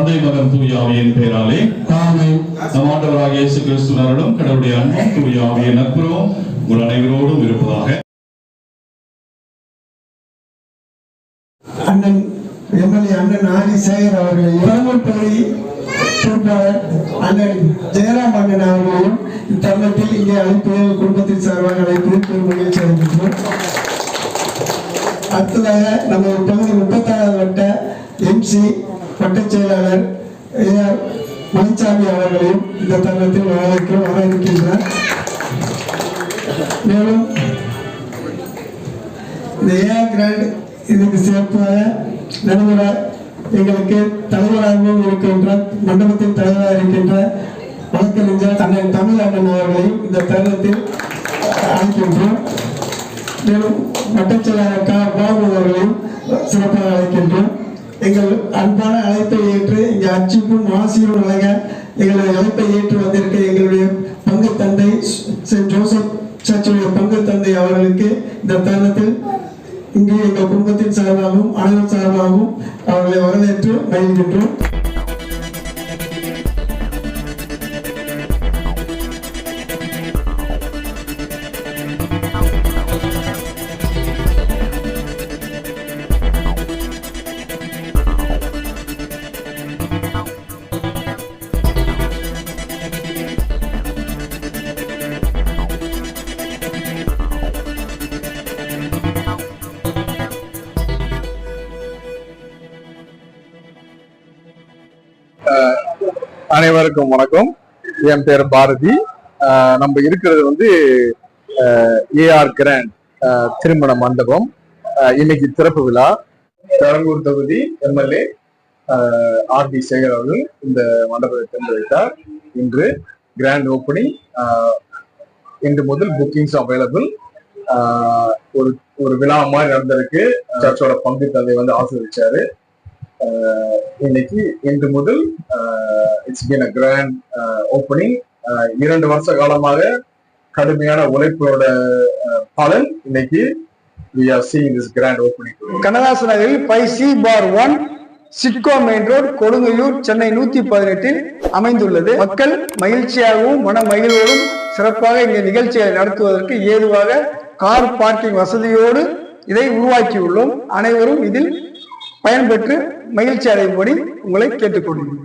தந்தை மகன் தூய ஆவியின் பெயராலே நம் ஆண்டவராக இயேசு கிறிஸ்துவனும் கடவுளுடைய அன்பும் தூய ஆவியின் நட்புறவும் உங்கள் அனைவரோடும் இருப்பதாக. அண்ணன் எம்எல்ஏ அண்ணன் ஆதி சேகர் பகுதி பொறுப்பாளர் அண்ணன் ஜெயராம் அண்ணன் அவர்களையும் இத்தருணத்தில் இங்கே அழைப்பு குடும்பத்தின் சார்பாக அழைப்பு பெரும் மகிழ்ச்சி அடைகின்றோம் அடுத்ததாக நம்ம பகுதி முப்பத்தாறாவது வட்ட எம்சி வட்டச் செயலாளர் மணிசாமி அவர்களையும் இந்த தருணத்தில் வரவேற்கிறோம் வர இருக்கின்றார் மேலும் இந்த கிராண்ட் இதுக்கு சிறப்பாக நடுவர எங்களுக்கு தலைவராகவும் இருக்கின்ற மண்டபத்தின் தலைவராக இருக்கின்ற வழக்கறிஞர் அண்ணன் தமிழ் அண்ணன் அவர்களையும் இந்த தருணத்தில் அழைக்கின்றோம். மேலும் வட்டச் செயலாளர் கா. பாபு அவர்களையும் சிறப்பாக அழைக்கின்றோம். எங்கள் அன்பான அழைப்பை ஏற்று இங்கே அச்சுக்கும் ஆசியும் வழங்க எங்களுடைய அழைப்பை ஏற்று வந்திருக்க எங்களுடைய பங்கு தந்தை சென்ட் ஜோசப் சர்ச்சுடைய பங்கு தந்தை அவர்களுக்கு இந்த தருணத்தில் இங்கே எங்கள் குடும்பத்தின் சார்பாகவும் அனைவர் சார்பாகவும் அவர்களை வரவேற்று மகிழ்கின்றோம். அனைவருக்கும் வணக்கம். என் பேர் பாரதி. நம்ம இருக்கிறது வந்து ஏஆர் கிராண்ட் திருமண மண்டபம். இன்னைக்கு திறப்பு விழா. பெரம்பூர் தொகுதி எம்எல்ஏ ஆர் பி சேகர் அவர்கள் இந்த மண்டபத்தை திறந்து வைத்தார் இன்று கிராண்ட் ஓப்பனிங் இன்று முதல் புக்கிங்ஸ் அவைலபிள் ஒரு ஒரு விழா மாதிரி நடந்திருக்கு. சர்ச்சோட பங்கு தந்தை வந்து ஆசிர்வதிச்சாரு. இன்னைக்கு இன்று முதல் it's been a grand opening இரண்டு வருஷ காலமாக கடுமையான உழைப்போட பலன் இன்னைக்கு we are seeing this grand opening. கனகாசு நகரில் by C four one SIDCO main road Kodungaiyur Chennai நூத்தி பதினெட்டில் அமைந்துள்ளது. மக்கள் மகிழ்ச்சியாகவும் மன மகிழ்வோடும் சிறப்பாக இங்கே நிகழ்ச்சியை நடத்துவதற்கு ஏதுவாக கார் பார்க்கிங் வசதியோடு இதை உருவாக்கியுள்ளோம். அனைவரும் இதில் பயன்பெற்று மகிழ்ச்சி அடையும்படி உங்களை கேட்டுக்கொள்கிறேன்.